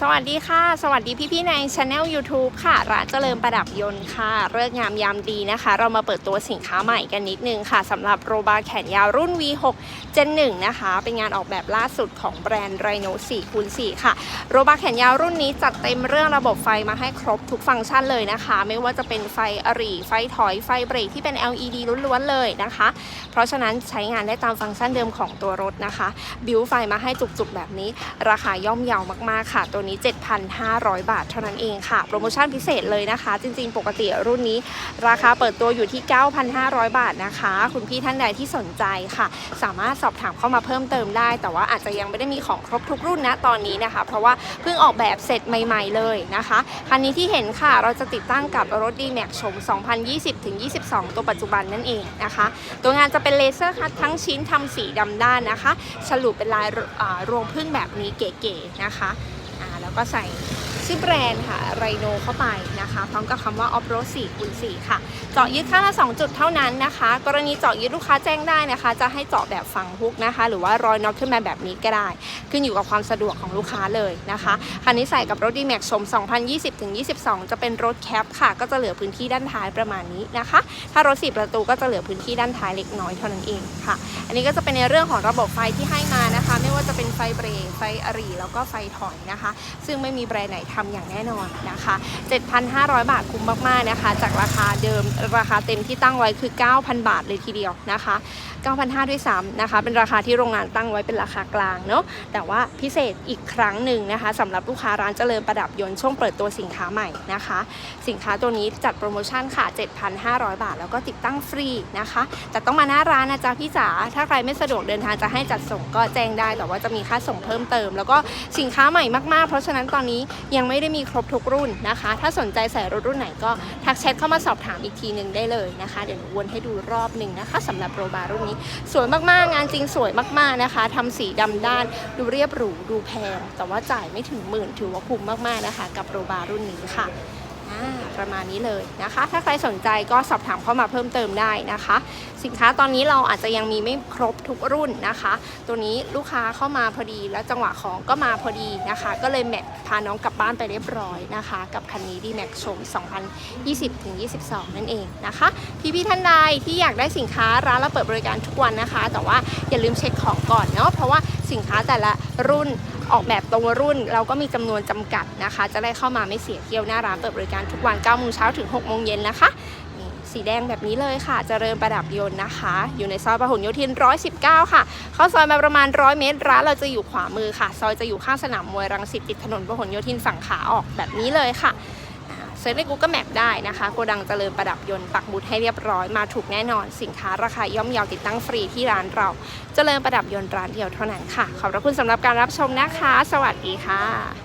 สวัสดีค่ะ สวัสดีพี่ๆในช anel YouTube ค่ะ ร้านเจริญประดับยนต์ค่ะ เลิกงามยามดีนะคะ เรามาเปิดตัวสินค้าใหม่กันนิดนึงค่ะสำหรับโรบาแขนยาวรุ่น V6 Gen 1นะคะ เป็นงานออกแบบล่าสุดของแบรนด์ Rhino 4คูณ4ค่ะ โรบาแขนยาวรุ่นนี้จัดเต็มเรื่องระบบไฟมาให้ครบทุกฟังก์ชันเลยนะคะ ไม่ว่าจะเป็นไฟอรี่ไฟถอยไฟเบรกที่เป็น LED ล้วนๆเลยนะคะ เพราะฉะนั้นใช้งานได้ตามฟังก์ชันเดิมของตัวรถนะคะ บิวไฟมาให้จุกๆแบบนี้ ราคาย่อมเยาวมากๆค่ะตัวนี้ 7,500 บาทเท่านั้นเองค่ะ โปรโมชั่นพิเศษเลยนะคะ จริงๆ ปกติรุ่นนี้ ราคาเปิดตัวอยู่ที่ 9,500 บาทนะคะ คุณพี่ท่านใดที่สนใจค่ะ สามารถสอบถามเข้ามาเพิ่มเติมได้ แต่ว่าอาจจะยังไม่ได้มีของครบทุกรุ่นนะตอนนี้นะคะ เพราะว่าเพิ่งออกแบบเสร็จใหม่ ๆ เลยนะคะคันนี้ที่เห็นค่ะเราจะติดตั้งกับรถ D-Max ชม 2020-22 ตัวปัจจุบันนั่นเองนะคะ ตัวงานจะเป็นเลเซอร์คัดทั้งชิ้นทำสีดำด้านนะคะ ฉลุเป็นลายรวงพึ่งแบบนี้เก๋ๆนะคะะ แล้วก็ใส่ ชื่อแบรนด์ค่ะไรโนเข้าไปนะคะ พร้อมกับคำว่า off road 4คูณ4ค่ะ เจาะยึดข้างละ 2 จุดเท่านั้นนะคะ กรณีเจาะยึดลูกค้าแจ้งได้นะคะ จะให้เจาะแบบฝังฮุกนะคะ หรือว่ารอยน็อตขึ้นมาแบบนี้ก็ได้ ขึ้นอยู่กับความสะดวกของลูกค้าเลยนะคะคันนี้ใส่กับรถ D-Max ชม 2020-22 จะเป็นรถแคปค่ะ ก็จะเหลือพื้นที่ด้านท้ายประมาณนี้นะคะ ถ้ารถ4ประตูก็จะเหลือพื้นที่ด้านท้ายเล็กน้อยเท่านั้นเองค่ะ อันนี้ก็จะเป็นในเรื่องของระบบไฟที่ให้มานะคะ ไม่ว่าจะเป็นไฟเบรกไฟอรี่แล้วก็ไฟถอยนะคะ ซึ่งไม่มีแบรนด์ไหนททำอย่างแน่นอนนะคะ 7,500 บาทคุ้มมากๆนะคะ จากราคาเดิมราคาเต็มที่ตั้งไว้คือ 9,000 บาทเลยทีเดียวนะคะ 9,500ด้วยซ้ำนะคะ เป็นราคาที่โรงงานตั้งไว้เป็นราคากลางเนาะแต่ว่าพิเศษอีกครั้งหนึ่งนะคะสำหรับลูกค้าร้านเจริญประดับยนต์ช่วงเปิดตัวสินค้าใหม่นะคะ สินค้าตัวนี้จัดโปรโมชั่นค่ะ 7,500 บาท แล้วก็ติดตั้งฟรีนะคะ แต่ต้องมาหน้าร้านนะจ๊ะพี่จ๋าถ้าใครไม่สะดวกเดินทางจะให้จัดส่งก็แจ้งได้แต่ว่าจะมีค่าส่งเพิ่มเติม แล้วก็สินค้าใหม่มากๆ เพราะฉะนั้นตอนนี้ยังไม่ได้มีครบทุกรุ่นนะคะ ถ้าสนใจใส่รถรุ่นไหนก็ทักแชทเข้ามาสอบถามอีกทีหนึ่งได้เลยนะคะ เดี๋ยวหนูวนให้ดูรอบหนึ่งนะคะสำหรับโรบารุ่นนี้ สวยมากๆ งานจริงสวยมากๆนะคะทำสีดำด้านดูเรียบหรูดูแพง แต่ว่าจ่ายไม่ถึงหมื่นถือว่าคุ้มมากๆนะคะ กับโรบารุ่นนี้ค่ะประมาณนี้เลยนะคะ ถ้าใครสนใจก็สอบถามเข้ามาเพิ่มเติมได้นะคะ สินค้าตอนนี้เราอาจจะยังมีไม่ครบทุกรุ่นนะคะ ตัวนี้ลูกค้าเข้ามาพอดีแล้วจังหวะของก็มาพอดีนะคะ ก็เลยแมทพาน้องกลับบ้านไปเรียบร้อยนะคะ กับคันนี้ดีแม็กชม 2020-22 นั่นเองนะคะ พี่ๆท่านใดที่อยากได้สินค้าร้านเราเปิดบริการทุกวันนะคะ แต่ว่าอย่าลืมเช็คของก่อนเนาะเพราะว่าสินค้าแต่ละรุ่นออกแบบตรงรุ่นเราก็มีจำนวนจำกัดนะคะ จะได้เข้ามาไม่เสียเที่ยวหน้าร้านเปิดบริการทุกวัน9โมงเช้าถึง6โมงเย็นนะคะ สีแดงแบบนี้เลยค่ะเจริญประดับยนต์นะคะ อยู่ในซอยพหลโยธิน 119 ค่ะ เข้าซอยมาประมาณ 100 เมตร ร้านเราจะอยู่ขวามือค่ะ ซอยจะอยู่ข้างสนามมวยรังสิตติดถนนพหลโยธินฝั่งขาออกแบบนี้เลยค่ะเซิร์ชใน Google Map ได้นะคะโกดังเจริญประดับยนต์ปักหมุดให้เรียบร้อยมาถูกแน่นอน สินค้าราคาย่อมเยาวติดตั้งฟรีที่ร้านเราเจริญประดับยนต์ร้านเดียวเท่านั้นค่ะ ขอบพระคุณสำหรับการรับชมนะคะ สวัสดีค่ะ